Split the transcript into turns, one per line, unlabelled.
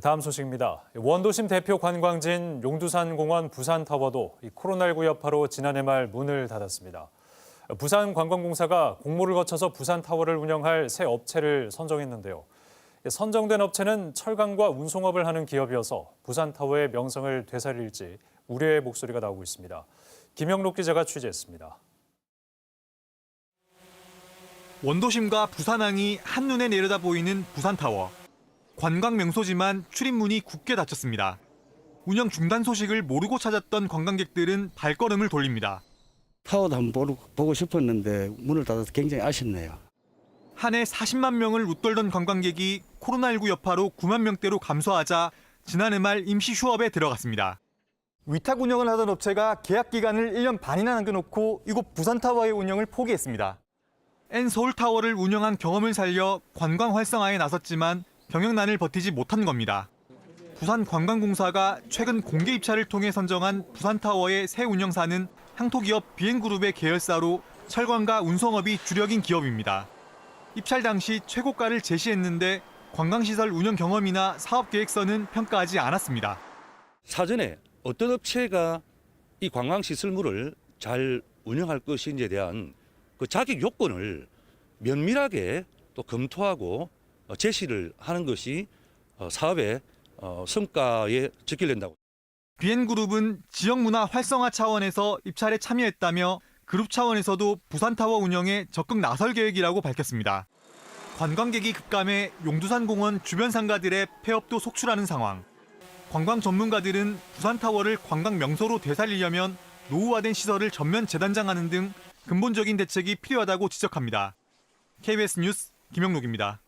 다음 소식입니다. 원도심 대표 관광지인 용두산 공원 부산 타워도 이 코로나19 여파로 지난해 말 문을 닫았습니다. 부산 관광공사가 공모를 거쳐서 부산 타워를 운영할 새 업체를 선정했는데요. 선정된 업체는 철강과 운송업을 하는 기업이어서 부산 타워의 명성을 되살릴지 우려의 목소리가 나오고 있습니다. 김영록 기자가 취재했습니다.
원도심과 부산항이 한눈에 내려다 보이는 부산 타워. 관광 명소지만 출입문이 굳게 닫혔습니다. 운영 중단 소식을 모르고 찾았던 관광객들은 발걸음을 돌립니다.
타워도 한번 보고 싶었는데 문을 닫아서 굉장히 아쉽네요.
한 해 40만 명을 웃돌던 관광객이 코로나19 여파로 9만 명대로 감소하자 지난해 말 임시 휴업에 들어갔습니다. 위탁 운영을 하던 업체가 계약 기간을 1년 반이나 남겨놓고 이곳 부산타워의 운영을 포기했습니다. N 서울타워를 운영한 경험을 살려 관광 활성화에 나섰지만 경영난을 버티지 못한 겁니다. 부산관광공사가 최근 공개 입찰을 통해 선정한 부산타워의 새 운영사는 향토기업 비엔그룹의 계열사로 철관과 운송업이 주력인 기업입니다. 입찰 당시 최고가를 제시했는데 관광시설 운영 경험이나 사업 계획서는 평가하지 않았습니다.
사전에 어떤 업체가 이 관광시설물을 잘 운영할 것인지에 대한 그 자격 요건을 면밀하게 또 검토하고 어, 제시를 하는 것이 어, 사업의 어, 성과에 적결된다고.
비엔그룹은 지역 문화 활성화 차원에서 입찰에 참여했다며 그룹 차원에서도 부산타워 운영에 적극 나설 계획이라고 밝혔습니다. 관광객이 급감해 용두산 공원 주변 상가들의 폐업도 속출하는 상황. 관광 전문가들은 부산타워를 관광 명소로 되살리려면 노후화된 시설을 전면 재단장하는 등 근본적인 대책이 필요하다고 지적합니다. KBS 뉴스 김영록입니다.